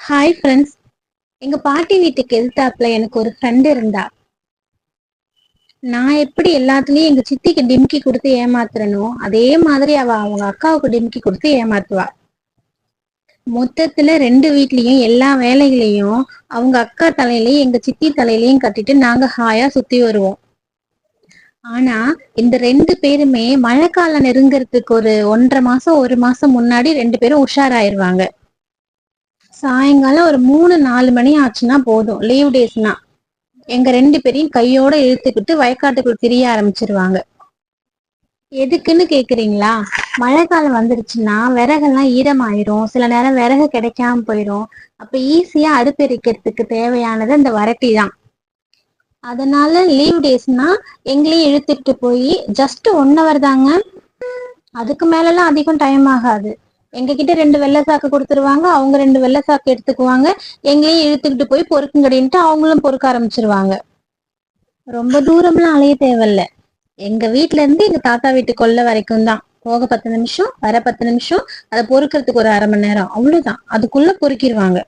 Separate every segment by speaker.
Speaker 1: Hi friends எங்க பாட்டி வீட்டுக்கு எதிர்த்தாப்புல எனக்கு ஒரு ஃப்ரெண்ட் இருந்தா. நான் எப்படி எல்லாத்துலயும் எங்க சித்திக்கு டிம்கி கொடுத்து ஏமாத்துறனோ அதே மாதிரி அவ அவங்க அக்காவுக்கு டிம்கி கொடுத்து ஏமாத்துவா. மொத்தத்துல ரெண்டு வீட்லயும் எல்லா வேலைகளையும் அவங்க அக்கா தலையிலயும் எங்க சித்தி தலையிலயும் கட்டிட்டு நாங்க ஹாயா சுத்தி வருவோம். ஆனா இந்த ரெண்டு பேருமே மழைக்காலம் நெருங்கிறதுக்கு ஒரு ஒன்றரை மாசம் ஒரு மாசம் முன்னாடி ரெண்டு பேரும் உஷாராயிருவாங்க. சாயங்காலம் ஒரு மூணு நாலு மணி ஆச்சுன்னா போதும். லீவ் டேஸ்னா எங்க ரெண்டு பேரையும் கையோட இழுத்துக்கிட்டு வயக்காட்டுக்குள் திரிய ஆரம்பிச்சிருவாங்க. எதுக்குன்னு கேக்குறீங்களா? காலம் வந்துருச்சுன்னா விறகெல்லாம் ஈரமாயிரும். சில நேரம் விறகு கிடைக்காம போயிடும் அப்ப ஈஸியா அடுப்பெரிக்கிறதுக்கு தேவையானது அந்த வரட்டி தான். அதனால லீவ் டேஸ்னா எங்களையும் இழுத்துட்டு போய் ஜஸ்ட் ஒன் ஹவர் தாங்க. அதுக்கு மேலலாம் அதிகம் டைம் ஆகாது. எங்க கிட்ட ரெண்டு வெள்ளை சாக்கு கொடுத்துருவாங்க அவங்க ரெண்டு வெள்ளை சாக்கு எடுத்துக்குவாங்க. எங்களையும் இழுத்துக்கிட்டு போய் பொறுக்குங்கடின்ட்டு அவங்களும் பொறுக்க ஆரம்பிச்சிருவாங்க. ரொம்ப தூரம்லாம் அலைய தேவையில்ல. எங்க வீட்டுல இருந்து எங்க தாத்தா வீட்டு கொல்ல வரைக்கும் தான். போக பத்து நிமிஷம் வர பத்து நிமிஷம் அதை பொறுக்கிறதுக்கு ஒரு அரை மணி நேரம். அவ்வளவுதான். அதுக்குள்ள பொறுக்கிடுவாங்க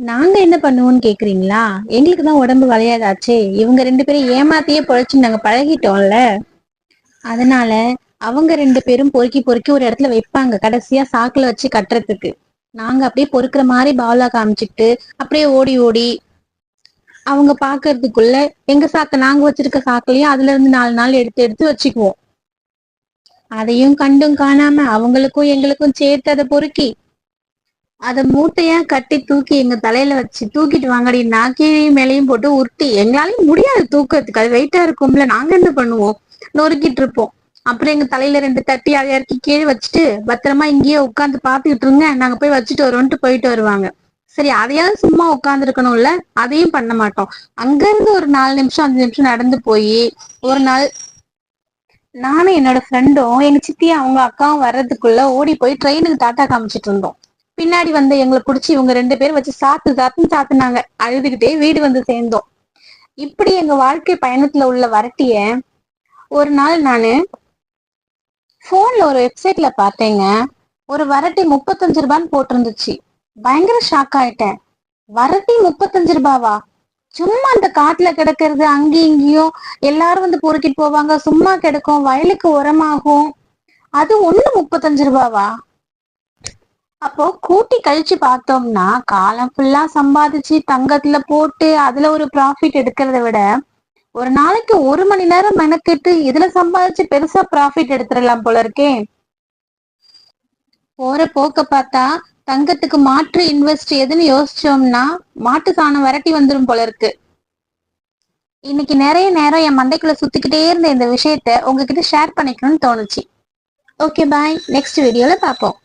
Speaker 1: நாங்க என்ன பண்ணுவோம்னு கேக்குறீங்களா? எங்களுக்கு தான் உடம்பு வளையாதாச்சே. இவங்க ரெண்டு பேரும் ஏமாத்தியே பொழைச்சு நாங்க பழகிட்டோம்ல. அதனால அவங்க ரெண்டு பேரும் பொறுக்கி பொறுக்கி ஒரு இடத்துல வைப்பாங்க. கடைசியா சாக்குல வச்சு கட்டுறதுக்கு. நாங்க அப்படியே பொறுக்கிற மாதிரி பாவலா காமிச்சிட்டு அப்படியே ஓடி ஓடி அவங்க பாக்குறதுக்குள்ள எங்க சாக்க நாங்க வச்சிருக்க சாக்குலயும் அதுல இருந்து நாலு நாள் எடுத்து எடுத்து வச்சுக்குவோம். அதையும் கண்டும் காணாம அவங்களுக்கும் எங்களுக்கும் சேர்த்து அதை பொறுக்கி அத மூட்டையா கட்டி தூக்கி எங்க தலையில வச்சு தூக்கிட்டு வாங்கடி நாக்கையும் மேலையும் போட்டு உருட்டி எங்களாலையும் முடியாது தூக்கத்துக்கு அது வெயிட்டா இருக்கும்ல நாங்க என்ன பண்ணுவோம்? நொறுக்கிட்டு இருப்போம். அப்புறம் எங்க தலையில ரெண்டு தட்டி அதை இறக்கி கீழே வச்சுட்டு பத்திரமா இங்கேயே உட்காந்து பாத்துக்கிட்டு இருங்க நாங்க போய் வச்சுட்டு வரோம்ட்டு போயிட்டு வருவாங்க. சரி அதையாவது சும்மா உட்கார்ந்து இருக்கணும்ல அதையும் பண்ண மாட்டோம். அங்க இருந்து ஒரு நாலு நிமிஷம் அஞ்சு நிமிஷம் நடந்து போய் ஒரு நாள் நானும் என்னோட ஃப்ரெண்டும் எங்க சித்தி அவங்க அக்காவும் வர்றதுக்குள்ள ஓடி போய் ட்ரெயினுக்கு டாட்டா காமிச்சிட்டு இருந்தோம். பின்னாடி வந்து எங்களை குடிச்சு இவங்க ரெண்டு பேரும் வச்சு சாத்து சாத்துன்னு சாத்துனாங்க. அழுதுகிட்டே வீடு வந்து சேர்ந்தோம். இப்படி எங்க வாழ்க்கை பயணத்துல உள்ள வரட்டிய ஒரு நாள் நானு போன்ல ஒரு வெப்சைட்ல பார்த்தேங்க. ஒரு வரட்டி முப்பத்தஞ்சு ரூபான்னு போட்டிருந்துச்சு. பயங்கர ஷாக் ஆயிட்டேன். வரட்டி முப்பத்தஞ்சு ரூபாவா? சும்மா அந்த காட்டுல கிடக்கிறது அங்கேயும் இங்கேயும் எல்லாரும் வந்து பொறுக்கிட்டு போவாங்க. சும்மா கிடக்கும் வயலுக்கு உரமாகும். அது ஒண்ணு முப்பத்தஞ்சு ரூபாவா? அப்போ கூட்டி கழிச்சு பார்த்தோம்னா காலம் ஃபுல்லா சம்பாதிச்சு தங்கத்துல போட்டு அதுல ஒரு ப்ராஃபிட் எடுக்கிறத விட ஒரு நாளைக்கு ஒரு மணி நேரம் மெனக்கெட்டு இதுல சம்பாதிச்சு பெருசா ப்ராஃபிட் எடுத்துடலாம் போல இருக்கே. போற போக்க பார்த்தா தங்கத்துக்கு மாற்று இன்வெஸ்ட் எதுன்னு யோசிச்சோம்னா மாட்டு சாணம் விரட்டி வந்துடும் போல இருக்கு. இன்னைக்கு நிறைய நேரம் என் மண்டைக்குள்ள சுத்திக்கிட்டே இருந்த இந்த விஷயத்த உங்ககிட்ட ஷேர் பண்ணிக்கணும்னு தோணுச்சு. ஓகே பாய் நெக்ஸ்ட் வீடியோல பார்ப்போம்.